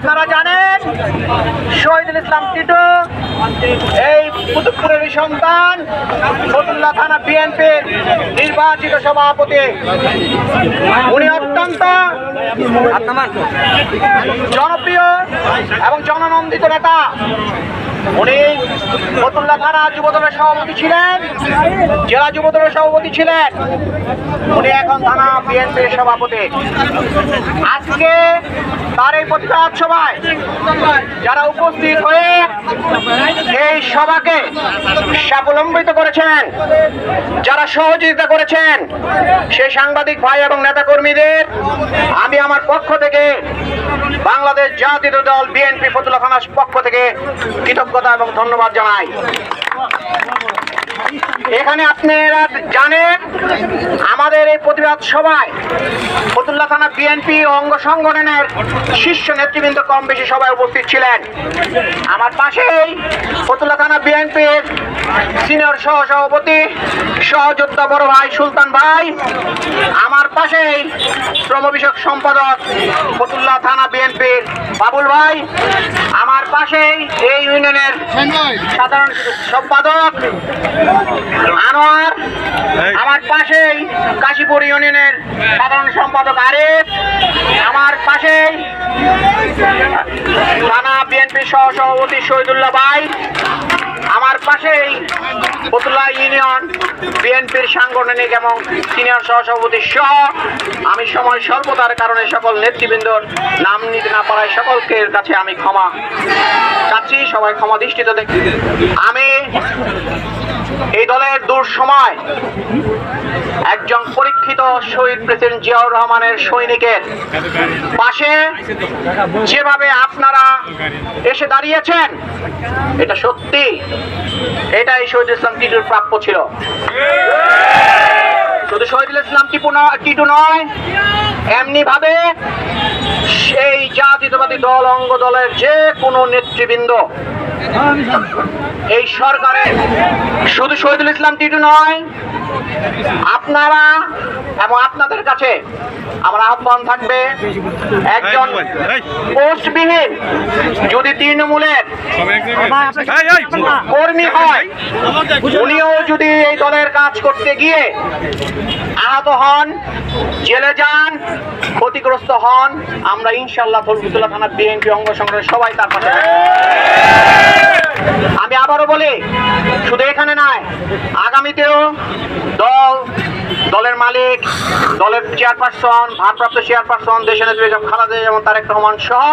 আপনারা জানেন, শহীদুল ইসলাম টিটু, এই কুতুবপুরের সন্তান, ফতুল্লা থানা বিএনপির নির্বাচিত সভাপতি। উনি অত্যন্ত জনপ্রিয় এবং জননন্দিত নেতা। উনি ফতুল্লা থানা যুবদলের সভাপতি ছিলেন, জেলা যুবদলের সভাপতি ছিলেন। উনি এখন থানা বিএনপির সভাপতি। আজকে তার এই প্রতিবাদ সভায় যারা উপস্থিত হয়ে এই সভাকে স্বাবলম্বিত করেছেন, যারা সহযোগিতা করেছেন, সে সাংবাদিক ভাই এবং নেতাকর্মীদের, আমি আমার পক্ষ থেকে বাংলাদেশ জাতীয় দল বিএনপি ফতুল্লা খানার পক্ষ থেকে কৃতজ্ঞতা এবং ধন্যবাদ জানাই। এখানে আপনারা জানেন, আমাদের এই প্রতিবাদ সভায় ফতুল্লা থানা বিএনপি অঙ্গ সংগঠনের শীর্ষ নেতৃবৃন্দ কম বেশি সবাই উপস্থিত ছিলেন। আমার পাশেই ফতুল্লা থানা বিএনপির সিনিয়র সহ সভাপতি সহযোদ্ধা বড় ভাই সুলতান ভাই, আমার পাশেই শ্রম বিষয়ক সম্পাদক ফতুল্লা থানা বিএনপির বাবুল ভাই, আমার পাশেই এই ইউনিয়নের সাধারণ সম্পাদক আনোয়ার আমার পাশেই কাশীপুর ইউনিয়নের সাধারণ সম্পাদক আরিফ আমার পাশেই থানা বিএনপি সহ সভাপতি শহীদুল্লাহ ভাই। আমার পাশেই ফতুল্লা ইউনিয়ন বিএনপির সাংগঠনিক এবং সিনিয়র সহসভাপতি সহ আমি সময় স্বল্পতার কারণে সকল নেতৃবৃন্দর নাম নিতে না পারায় সকলকে কাছে আমি ক্ষমা চাচ্ছি, সবাই ক্ষমা দৃষ্টিতে দেখি আমি এই দলের দূর সময় একজন পরীক্ষিত শহীদ প্রেসিডেন্ট জিয়াউর রহমানের সৈনিকের পাশে যেভাবে আপনারা এসে দাঁড়িয়েছেন, এটা সত্যি, এটাই শহীদ ইসলাম টিটুর প্রাপ্য ছিল। শুধু শহীদুল ইসলাম টিপু টিটু নয় এমনি ভাবে সেই জাতীয়তাবাদী দল অঙ্গ দলের যে কোনো নেতৃবৃন্দ এই সরকারের শুধু শহীদুল ইসলাম টিটু নয় আপনারা এবং আপনাদের কাছে আমার আহ্বান থাকবে একজন পোস্টবিহীন যদি তৃণমূলের কর্মী হয় উনিও যদি এই দলের কাজ করতে গিয়ে আহত হন জেলে যান ক্ষতিগ্রস্ত হন আমরা ইনশাল্লাহ ফলকুতুল্লাহ থানা বিএনপি অঙ্গ সংগঠনের সবাই তার পাশে। আমি আবারও বলি, শুধু এখানে নয়, আগামীতেও দল, দলের মালিক, দলের চেয়ারপারসন, ভারপ্রাপ্ত চেয়ারপারসন দেশে নেত্রী খালাদে যেমন তার তারেক রহমান সহ,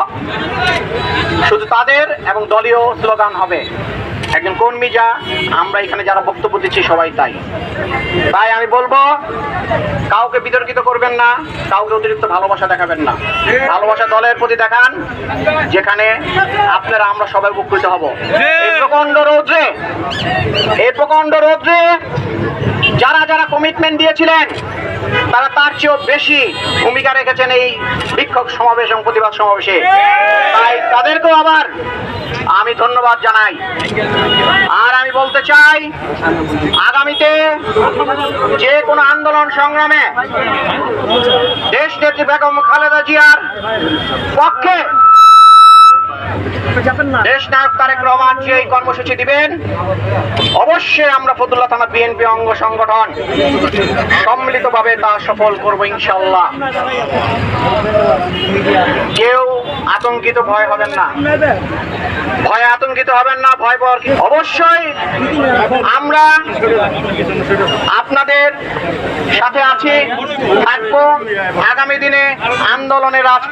শুধু তাদের এবং দলীয় স্লোগান হবে। একজন কর্মী যা, আমরা এখানে যারা বক্তব্য দিচ্ছি সবাই তাই। তাই আমি বলব, কাউকে বিতর্কিত করবেন না, কাউকে অতিরিক্ত ভালোবাসা দেখাবেন না। ভালোবাসা দলের প্রতি দেখান, যেখানে আপনারা, আমরা সবাই উপকৃত হব। এই প্রকাণ্ড রৌদ্রে এই প্রকাণ্ড রৌদ্রে যারা যারা কমিটমেন্ট দিয়েছিলেন তারা তার চেয়েও বেশি ভূমিকা রেখেছেন এই বিক্ষোভ সমাবেশ এবং প্রতিবাদ সমাবেশে। তাই তাদেরকেও আবার আমি ধন্যবাদ জানাই। আর আমি বলতে চাই, আগামীতে যে কোনো আন্দোলন সংগ্রামে দেশ নেত্রী বেগম খালেদা জিয়ার পক্ষে দেশ নায়ক তারেক রহমান এই কর্মসূচি দিবেন, অবশ্যই আমরা থানা বিএনপি অঙ্গ সংগঠন সম্মিলিতভাবে তা সফল ইনশাল্লাহ। কেউ আতঙ্কিত ভয় হবেন না। ভয়ে আতঙ্কিত হবেন না ভয় কি- অবশ্যই আমরা আপনাদের সাথে আছি, থাকব। আগামী দিনে আন্দোলনের রাজপথ